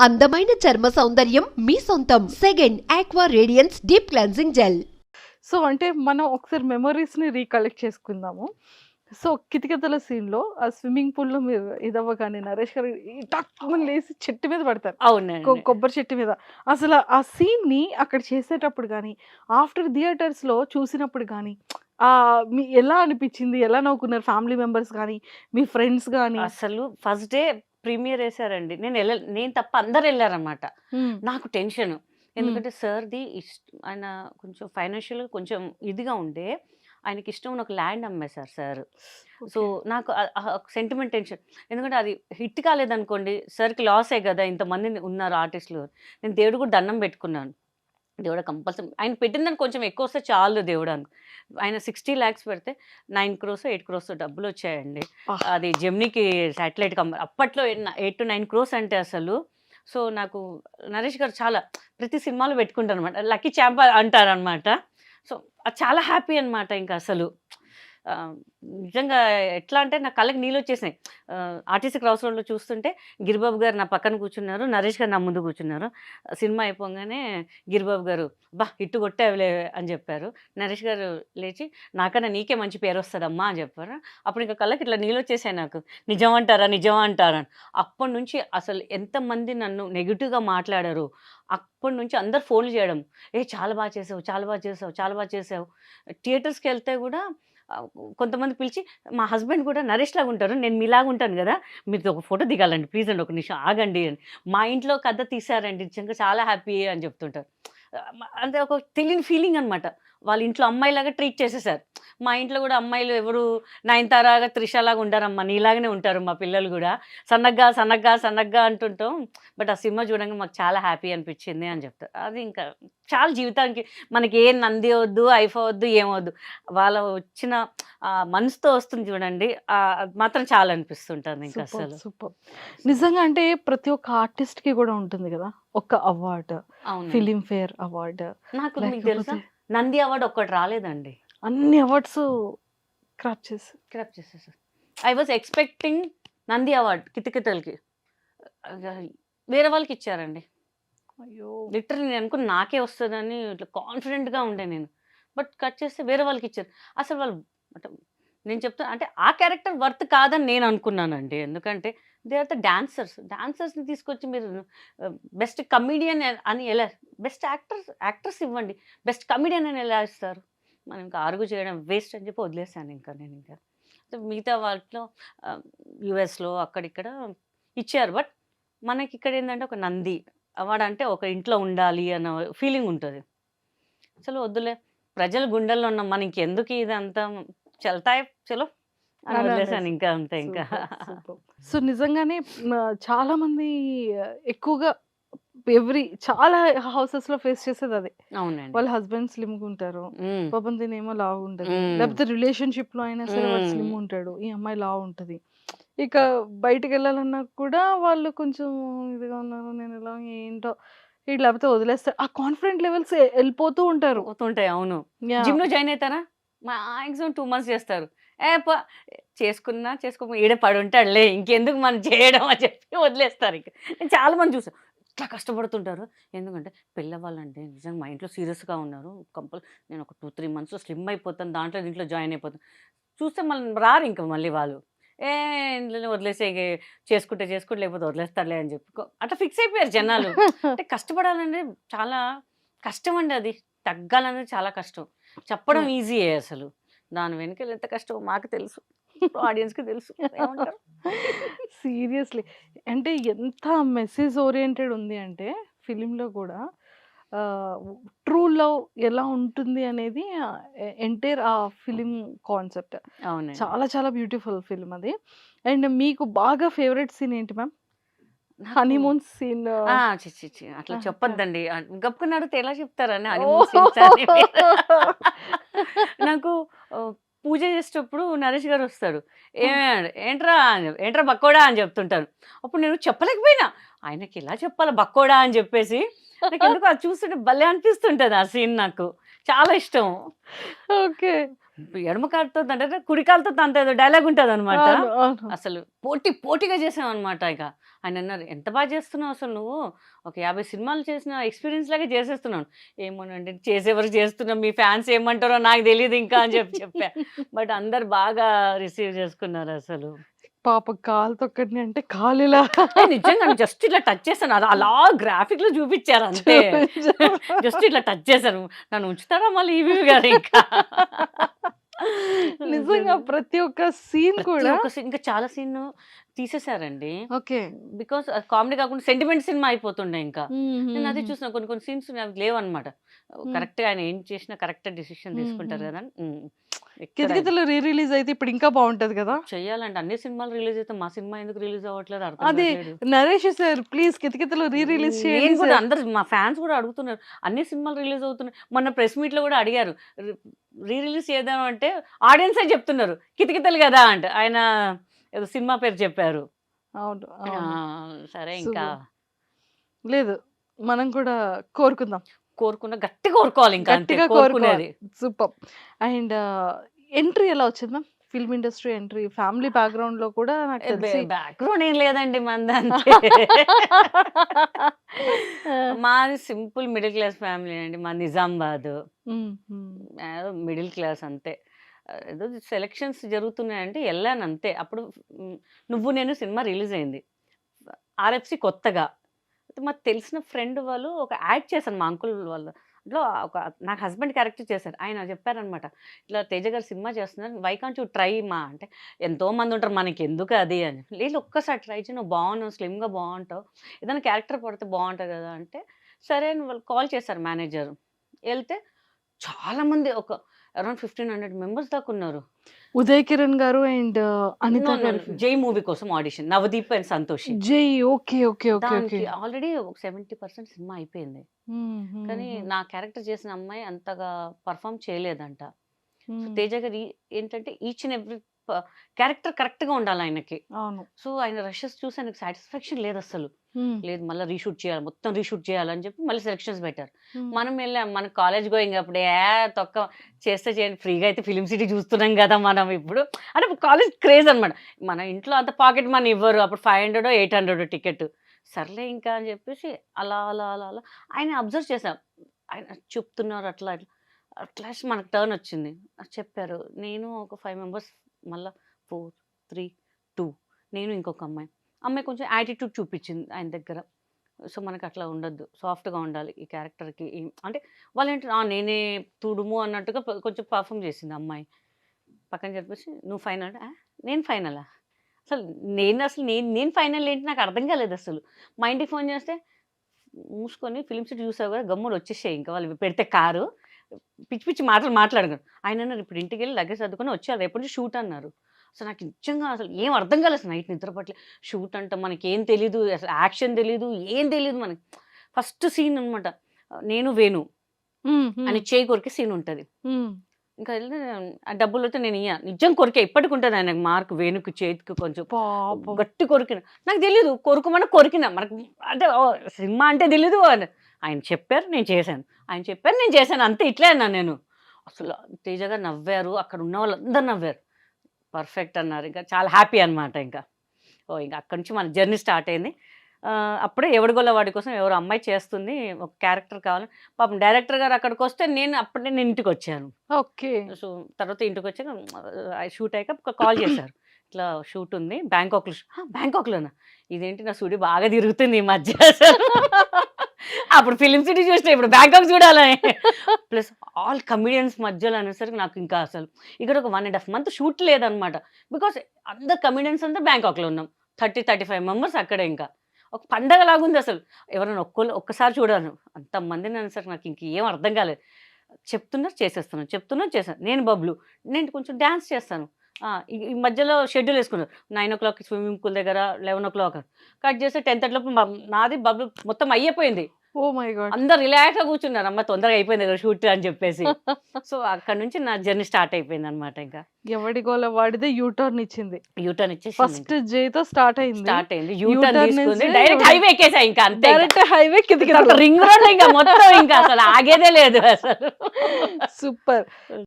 అందమైన చర్మ సౌందర్యం మీ సొంతం. Second aqua radiance deep cleansing gel so అంటే మనం ఒకసారి మెమరీస్ని రీకలెక్ట్ చేసుకుందాము. సో కితకితల సీన్లో ఆ స్విమ్మింగ్ పూల్లో మీరు ఇదవ్వగానే నరేష్ గారు ఈ టక్కుమని లేసి చెట్టు మీద పడతారు. అవునండి. కొ- కొబ్బరి చెట్టు మీద. అసలు ఆ సీన్ని అక్కడ చేసేటప్పుడు కానీ ఆఫ్టర్ థియేటర్స్లో చూసినప్పుడు కానీ ఆ మీ ఎలా అనిపించింది? ఎలా నవ్వుకున్నారు ఫ్యామిలీ మెంబర్స్ కానీ మీ ఫ్రెండ్స్ కానీ అసలు ఫస్ట్ డే ప్రీమియర్ వేసారండి నేను వెళ్ళ నేను తప్ప అందరు వెళ్ళారనమాట నాకు టెన్షన్. ఎందుకంటే సార్ది ఆయన కొంచెం ఫైనాన్షియల్ కొంచెం ఇదిగా ఉండే ఆయనకి ఇష్టం ఉన్న ఒక ల్యాండ్ అమ్మేశారు సార్. సో నాకు సెంటిమెంట్ టెన్షన్. ఎందుకంటే అది హిట్ కాలేదనుకోండి సార్కి లాసే కదా ఇంతమంది ఉన్నారు ఆర్టిస్టులు. నేను దేవుడు కూడా దండం పెట్టుకున్నాను. దేవుడు కంపల్సరీ ఆయన పెట్టిందని కొంచెం ఎక్కువ వస్తే చాలు దేవుడు అను. ఆయన సిక్స్టీ ల్యాక్స్ పెడితే నైన్ క్రోస్ ఎయిట్ క్రోస్ డబ్బులు వచ్చాయండి. అది జెమ్నీకి శాటిలైట్ కంపెనీ అప్పట్లో ఎయిట్ టు నైన్ క్రోస్ అంటే అసలు. సో నాకు నరేష్ గారు చాలా ప్రతి సినిమాలో పెట్టుకుంటారు అనమాట లక్కీ ఛాంప్ అంటారనమాట. సో అది చాలా హ్యాపీ అనమాట ఇంకా అసలు. నిజంగా ఎట్లా అంటే నా కళ్ళకి నీళ్ళు వచ్చేసినాయి. ఆర్టీసీ క్రాస్ రోడ్లో చూస్తుంటే గిరిబాబు గారు నా పక్కన కూర్చున్నారు నరేష్ గారు నా ముందు కూర్చున్నారు. సినిమా అయిపోగానే గిరిబాబు గారు బా ఇట్టు కొట్టేవలే అని చెప్పారు. నరేష్ గారు లేచి నాకన్నా నీకే మంచి పేరు వస్తుందమ్మా అని చెప్పారు. అప్పుడు ఇంకా కళ్ళకి ఇట్లా నీళ్ళు వచ్చేసాయి నాకు. నిజం అంటారా? నిజం అంటారా? అని. అప్పటి నుంచి అసలు ఎంతమంది నన్ను నెగిటివ్గా మాట్లాడారు. అప్పటి నుంచి అందరు ఫోన్లు చేయడం. ఏ చాలా బాగా చేసావు చాలా బాగా చేసావు చాలా బాగా చేసావు. థియేటర్స్కి వెళ్తే కూడా కొంతమంది పిలిచి మా హస్బెండ్ కూడా నరేష్ లాగా ఉంటారు నేను మీలాగా ఉంటాను కదా మీతో ఒక ఫోటో దిగాలండి ప్లీజ్ అండి ఒక నిమిషం ఆగండి అని. మా ఇంట్లో కథ తీశారండి నిజంగా చాలా హ్యాపీ అని చెప్తుంటారు. అంటే ఒక తెలియని ఫీలింగ్ అనమాట వాళ్ళ ఇంట్లో అమ్మాయిలాగా ట్రీట్ చేసేసారు. మా ఇంట్లో కూడా అమ్మాయిలు ఎవరు నయనతారాగా త్రిషలాగా ఉంటారమ్మా నీలాగానే ఉంటారు మా పిల్లలు కూడా. సన్నగ్గా సన్నగ్గా సన్నగ్గా అంటుంటాం. బట్ ఆ సినిమా చూడంగా మాకు చాలా హ్యాపీ అనిపించింది అని చెప్తారు అది ఇంకా చాలా జీవితానికి మనకి ఏ నంది వద్దు ఐఫా వద్దు ఏమవద్దు వాళ్ళ వచ్చిన మనసుతో వస్తుంది చూడండి. మాత్రం చాలా అనిపిస్తుంటుంది ఇంకా అసలు సూపర్. నిజంగా అంటే ప్రతి ఒక్క ఆర్టిస్ట్కి కూడా ఉంటుంది కదా? ఒక అవార్డు. Film fair award. నాకు మీకు తెలుసా? నంది అవార్డు ఒక్కటి రాలేదండి. అన్ని అవార్డ్స్ క్రాప్ చేసి. క్రాప్ చేసేసారు I was expecting Nandi award కితకితలకి. వేరే వాళ్ళకి ఇచ్చారండి. అయ్యో. లిటరల్ నేను అనుకుని నాకే వస్తుందని ఇట్లా కాన్ఫిడెంట్గా ఉండే నేను. బట్ కట్ చేస్తే వేరే వాళ్ళకి ఇచ్చారు. అసలు వాళ్ళు అంటే నేను చెప్తా అంటే ఆ క్యారెక్టర్ వర్త్ కాదని నేను అనుకున్నానండి. ఎందుకంటే దే ఆర్ ద డాన్సర్స్ డాన్సర్స్ని తీసుకొచ్చి మీరు బెస్ట్ కమీడియన్ అని ఎలా బెస్ట్ యాక్టర్స్ యాక్టర్స్ ఇవ్వండి. బెస్ట్ కమీడియన్ అని ఎలా ఇస్తారు? మనం ఇంకా ఆరుగు చేయడం వేస్ట్ అని చెప్పి వదిలేసాను ఇంకా నేను ఇంకా. మిగతా వాటిలో యుఎస్లో అక్కడిక్కడ ఇచ్చారు. బట్ మనకి ఇక్కడ ఏంటంటే ఒక నంది అవార్డు అంటే ఒక ఇంట్లో ఉండాలి అన్న ఫీలింగ్ ఉంటుంది. అసలు వద్దులే ప్రజల గుండెల్లో ఉన్న మనకి ఎందుకు ఇదంతా చల్తాయి చలో వదిలేసాను. ఇంకా అంతే ఇంకా. సో నిజంగానే చాలా మంది ఎక్కువగా ఎవ్రీ చాలా హౌసెస్లో ఫేస్ చేసేది అదే. అవునండి. వాళ్ళ హస్బెండ్ స్లిమ్ ఉంటారు. పాపం తినేమో లావు ఉంటది. లేకపోతే రిలేషన్షిప్లో అయినా సరే స్లిమ్. ఉంటాడు. ఈ అమ్మాయి లావు ఉంటది. ఇక బయటికి వెళ్ళాలన్నా కూడా వాళ్ళు కొంచెం ఇదిగా ఉన్నారు. నేను ఎలా ఏంటో. ఇట్లా లేకపోతే వదిలేస్తారు. ఆ కాన్ఫిడెంట్ లెవెల్స్ వెళ్ళిపోతూ ఉంటారు. అవును. జిమ్లో జాయిన్ అవుతారా మాక్సిమం టూ మంత్స్ చేస్తారు. చేసుకున్నా చేసుకో ఈడే పడి ఉంటాడులే ఇంకెందుకు మనం చేయడం అని చెప్పి వదిలేస్తారు ఇంక. నేను చాలా మంది చూసాను ఇట్లా కష్టపడుతుంటారు. ఎందుకంటే పిల్లవాళ్ళంటే నిజంగా మా ఇంట్లో సీరియస్గా ఉన్నారు. కంపల్ నేను ఒక టూ త్రీ మంత్స్ స్లిమ్ అయిపోతాను. దాంట్లో దీంట్లో జాయిన్ అయిపోతాను. చూస్తే మళ్ళీ రారు ఇంకా మళ్ళీ వాళ్ళు. ఏ ఇంట్లో వదిలేసే చేసుకుంటే చేసుకుంటే లేకపోతే వదిలేస్తారులే అని చెప్పి అట్లా ఫిక్స్ అయిపోయారు జనాలు. అంటే కష్టపడాలంటే చాలా కష్టం అండి అది. తగ్గాలనేది చాలా కష్టం. చెప్పడం True. ఈజీయే అసలు. దాని వెనుక ఎంత కష్టం మాకు తెలుసు. ఆడియన్స్కి తెలుసు. సీరియస్లీ. అంటే ఎంత మెసేజ్ ఓరియంటెడ్ ఉంది అంటే ఫిలింలో కూడా ట్రూ లవ్ ఎలా ఉంటుంది అనేది ఎంటైర్ ఆ ఫిలిం కాన్సెప్ట్. చాలా చాలా బ్యూటిఫుల్ ఫిల్మ్ అది. అండ్ మీకు బాగా ఫేవరెట్ సీన్ ఏంటి మ్యామ్? Honeymoon scene. ఆ, చి, చి, చి, అట్లా చెప్పొద్దండి. ఆ, గప్పుకుని అడిగితే ఎలా చెప్తారని. నాకు పూజ చేసేటప్పుడు నరేష్ గారు వస్తాడు ఏ ఏంట్రా అని ఏంట్రా బక్కోడా? అని చెప్తుంటారు. అప్పుడు నేను చెప్పలేకపోయినా. ఆయనకి ఎలా చెప్పాలి బక్కోడా అని చెప్పేసి. నాకు ఎందుకు అది చూస్తుంటే భలే అనిపిస్తుంటది ఆ సీన్ నాకు. చాలా ఇష్టం. ఓకే. ఎడమ కాలుతో అంటే కుడి కాలుతో తంత డైలాగ్ ఉంటుంది అనమాట. అసలు పోటీ పోటీగా చేసాం అనమాట ఇక. ఆయన అన్నారు ఎంత బాగా చేస్తున్నావు అసలు నువ్వు? ఒక యాభై సినిమాలు చేసిన ఎక్స్పీరియన్స్ లాగే చేసేస్తున్నాను ఏమోనండి చేసే వరకు చేస్తున్నాం. మీ ఫ్యాన్స్ ఏమంటారో నాకు తెలియదు ఇంకా అని చెప్పి చెప్పా. బట్ అందరు బాగా రిసీవ్ చేసుకున్నారు అసలు. పాప కాలు తొక్కడిని అంటే కాలు ఇలా నిజంగా జస్ట్ ఇట్లా టచ్ చేశాను. అది అలా గ్రాఫిక్లో చూపించారు అంతే. జస్ట్ ఇట్లా టచ్ చేశాను నన్ను ఉంచుతారా మళ్ళీ ఈవీ గారు ఇంకా? నిజంగా ప్రతి ఒక్క సీన్ కూడా ఇంకా చాలా సీన్ తీసేశారండి ఓకే. బికాస్ కామెడీ కాకుండా సెంటిమెంట్ సినిమా అయిపోతుండే ఇంకా. నేను అది చూసిన కొన్ని కొన్ని సీన్స్ అవి లేవు అనమాట కరెక్ట్ ఆయన ఏం చేసినా కరెక్ట్ డిసిషన్ తీసుకుంటారు. కదా కితకితలు రీ రిలీజ్ అయితే ఇప్పుడు ఇంకా బాగుంటది కదా? చెయ్యాలంటే అన్ని సినిమాలు రిలీజ్ అయితే మా సినిమా ఎందుకు రిలీజ్ అవ్వట్లేదు అర్థం అదే. Naresh sir please Kithakithalu re release చేయండి. అందరు మా ఫ్యాన్స్ కూడా అడుగుతున్నారు. అన్ని సినిమాలు రిలీజ్ అవుతున్నాయి. మొన్న ప్రెస్ మీట్లో కూడా అడిగారు. రీ రిలీజ్ చేద్దాం అంటే ఆడియన్సే చెప్తున్నారు. కితకితలు కదా అంటే. ఆయన ఏదో సినిమా పేరు చెప్పారు. అవును. సరే ఇంకా. లేదు మనం కూడా కోరుకుందాం. కోరుకున్న గట్టి కోరుకోవాలి ఇంకా గట్టిగా కోరుకునేది. సూపర్. అండ్ ఎంట్రీ ఎలా వచ్చింది ma'am film industry entry family బ్యాక్గ్రౌండ్లో కూడా నాకు తెలిసి బ్యాక్గ్రౌండ్ ఏం లేదండి మంది మాది సింపుల్ మిడిల్ క్లాస్ ఫ్యామిలీ అండి. మా నిజామాబాద్. మిడిల్ క్లాస్ అంతే. ఏదో సెలక్షన్స్ జరుగుతున్నాయంటే వెళ్ళాను అంతే. అప్పుడు నువ్వు నేను సినిమా రిలీజ్ అయింది. ఆర్ఎఫ్సి కొత్తగా. మాకు తెలిసిన ఫ్రెండ్ వాళ్ళు ఒక యాడ్ చేశాను మా అంకుల్ వాళ్ళు. లో ఒక నాకు హస్బెండ్ క్యారెక్టర్ చేశారు ఆయన చెప్పారనమాట. ఇట్లా తేజ గారు సినిమా చేస్తున్నారు. వై కాంట్ యూ ట్రై మా? అంటే ఎంతో మంది ఉంటారు. మనకి ఎందుకు అది? అని. లేదు ఒక్కసారి ట్రై చేయి నువ్వు బాగున్నావు. స్లిమ్గా బాగుంటావు. ఏదైనా క్యారెక్టర్ పడితే బాగుంటుంది కదా అంటే సరే అని వాళ్ళు కాల్ చేశారు మేనేజర్. వెళ్తే చాలామంది ఒక అరౌండ్ ఫిఫ్టీన్ హండ్రెడ్ మెంబర్స్ దాకా ఉన్నారు. ఉదయ్ కిరణ్ గారు అండ్ అనిత గారు. no. జై మూవీ కోసం audition. Navdeep and Santoshi. Jai okay okay okay already ఒక సెవెంటీ పర్సెంట్ సినిమా అయిపోయింది. కానీ నా క్యారెక్టర్ చేసిన అమ్మాయి అంతగా పర్ఫామ్ చేయలేదంట. తేజ గారు ఏంటంటే ఈచ్ అండ్ ఎవ్రీ క్యారెక్టర్ కరెక్ట్గా ఉండాలి ఆయనకి. అవును. సో ఆయన రషెస్ చూసి ఆయనకు సాటిస్ఫాక్షన్ లేదు అసలు లేదు మళ్ళీ రీషూట్ చేయాలి. మొత్తం రీషూట్ చేయాలని చెప్పి మళ్ళీ సెలక్షన్స్ పెట్టారు. మనం వెళ్ళాం మన కాలేజ్ గోయింగ్ అప్పుడే ఏ తొక్క చేస్తే చేయండి ఫ్రీగా అయితే ఫిలిం సిటీ చూస్తున్నాం కదా మనం ఇప్పుడు. అంటే కాలేజ్ క్రేజ్ అన్నమాట. మన ఇంట్లో అంత పాకెట్ మనీ ఇవ్వరు అప్పుడు five hundred eight hundred ticket. సర్లే ఇంకా అని చెప్పేసి అలా అలా అలా అలా. ఆయన అబ్జర్వ్ చేసాం ఆయన చెప్తున్నారు అట్లా అట్లా. అట్లా మనకు టర్న్ వచ్చింది. చెప్పారు నేను ఒక ఫైవ్ మెంబర్స్ మళ్ళీ ఫోర్ త్రీ టూ నేను ఇంకొక అమ్మాయి. అమ్మాయి కొంచెం యాటిట్యూడ్ చూపించింది ఆయన దగ్గర. సో మనకి అట్లా ఉండొద్దు. సాఫ్ట్గా ఉండాలి ఈ క్యారెక్టర్కి అంటే వాళ్ళు ఏంటంటే నేనే తుడుము అన్నట్టుగా కొంచెం పర్ఫామ్ చేసింది అమ్మాయి. పక్కన చెప్పేసి నువ్వు ఫైనల్ నేను ఫైనలా అసలు నేను అసలు నేను నేను ఫైనల్ ఏంటి నాకు అర్థం కాలేదు అసలు. మా ఇంటికి ఫోన్ చేస్తే మూసుకొని ఫిలిం సిటీ చూసావు కదా గమ్ములు వచ్చేసాయి ఇంకా వాళ్ళు పెడితే కారు. పిచ్చి పిచ్చి మాటలు మాట్లాడగలరు. ఆయన ఇప్పుడు ఇంటికి వెళ్ళి లగేజ్ సర్దుకొని వచ్చారు రేపటి నుంచి షూట్ అన్నారు. అసలు నాకు నిజంగా అసలు ఏం అర్థం కాలేదు నైట్ నిద్రపట్లే షూట్ అంటే మనకి ఏం తెలీదు అసలు యాక్షన్ తెలీదు ఏం తెలీదు మనకి. ఫస్ట్ సీన్ అనమాట నేను వేణు అని చేయి కొరికే సీన్ ఉంటుంది. ఇంకా వెళ్ళి ఆ డబ్బులు అయితే నేను ఇయ్య. నిజం కొరికే ఇప్పటికి ఉంటుంది ఆయన మార్క్ వేణుకు చేతికి కొంచెం. గట్టి కొరికిన. నాకు తెలియదు కొరుకుమని కొరికిన. మనకు అంటే సినిమా అంటే తెలీదు అని. ఆయన చెప్పారు నేను చేశాను. ఆయన చెప్పారు నేను చేశాను. అంతే ఇట్లే అన్నాను నేను. అసలు తేజగా నవ్వారు. అక్కడ ఉన్న వాళ్ళందరూ నవ్వారు. పర్ఫెక్ట్ అన్నారు. ఇంకా చాలా హ్యాపీ అన్నమాట ఇంకా. ఓ ఇంకా అక్కడి నుంచి మన జర్నీ స్టార్ట్ అయింది. అప్పుడే ఎవడిగోళ్ళ వాడి కోసం ఎవరు అమ్మాయి చేస్తుంది ఒక క్యారెక్టర్ కావాలి. పాపం డైరెక్టర్ గారు అక్కడికి వస్తే నేను అప్పుడే నేను ఇంటికి వచ్చాను. ఓకే. సో తర్వాత ఇంటికి వచ్చాక షూట్ అయ్యాక ఒక కాల్ చేశారు. ఇట్లా షూట్ ఉంది బ్యాంకాక్లో బ్యాంకాక్లోనా? ఇదేంటి నా స్టూడియో బాగా తిరుగుతుంది ఈ మధ్య. అప్పుడు ఫిలిం సిటీ చూసిన ఇప్పుడు బ్యాంకాక్ చూడాలని. ప్లస్ ఆల్ కమిడియన్స్ మధ్యలో అనేసరికి నాకు ఇంకా అసలు ఇక్కడ ఒక one and half month shoot లేదనమాట. బికాస్ అందరు కమిడియన్స్ అంతా బ్యాంకాక్లో ఉన్నాం. థర్టీ థర్టీ ఫైవ్ మెంబర్స్ అక్కడే ఇంకా. ఒక పండగ లాగుంది అసలు. ఎవరైనా ఒక్కరు ఒక్కసారి చూడాను అంతమందిని అనేసరికి నాకు ఇంక ఏం అర్థం కాలేదు. చెప్తున్నారు చేసేస్తున్నాను చెప్తున్నారు చేస్తాను నేను బబ్లు. నేను కొంచెం డ్యాన్స్ చేస్తాను. ఈ మధ్యలో షెడ్యూల్ వేసుకున్నారు. Nine o'clock swimming pool దగ్గర లెవెన్ ఓ క్లాక్ కట్ చేస్తే టెన్ థర్టీ లోపు నాది బబ్లు మొత్తం అయిపోయింది. Oh my god. అందరు రిలాక్స్గా కూర్చున్నారు. అమ్మ తొందరగా అయిపోయింది కదా షూట్ అని చెప్పేసి. సో అక్కడ నుంచి నా జర్నీ స్టార్ట్ అయిపోయింది అనమాట ఇంకా. ఎవడి గోల వాడిదే యూటర్న్ ఇచ్చింది. యూటర్న్ ఇచ్చేసి ఫస్ట్ జేతో స్టార్ట్ అయింది. స్టార్ట్ అయింది. యూటర్న్ తీసుకుంది. డైరెక్ట్ హైవే ఎక్కేసా ఇంకా అంతే డైరెక్ట్ హైవే కిందకి రింగ్ రోడ్ ఇంకా మొత్తం ఇంకా అసలు ఆగేదే లేదు అసలు. సూపర్.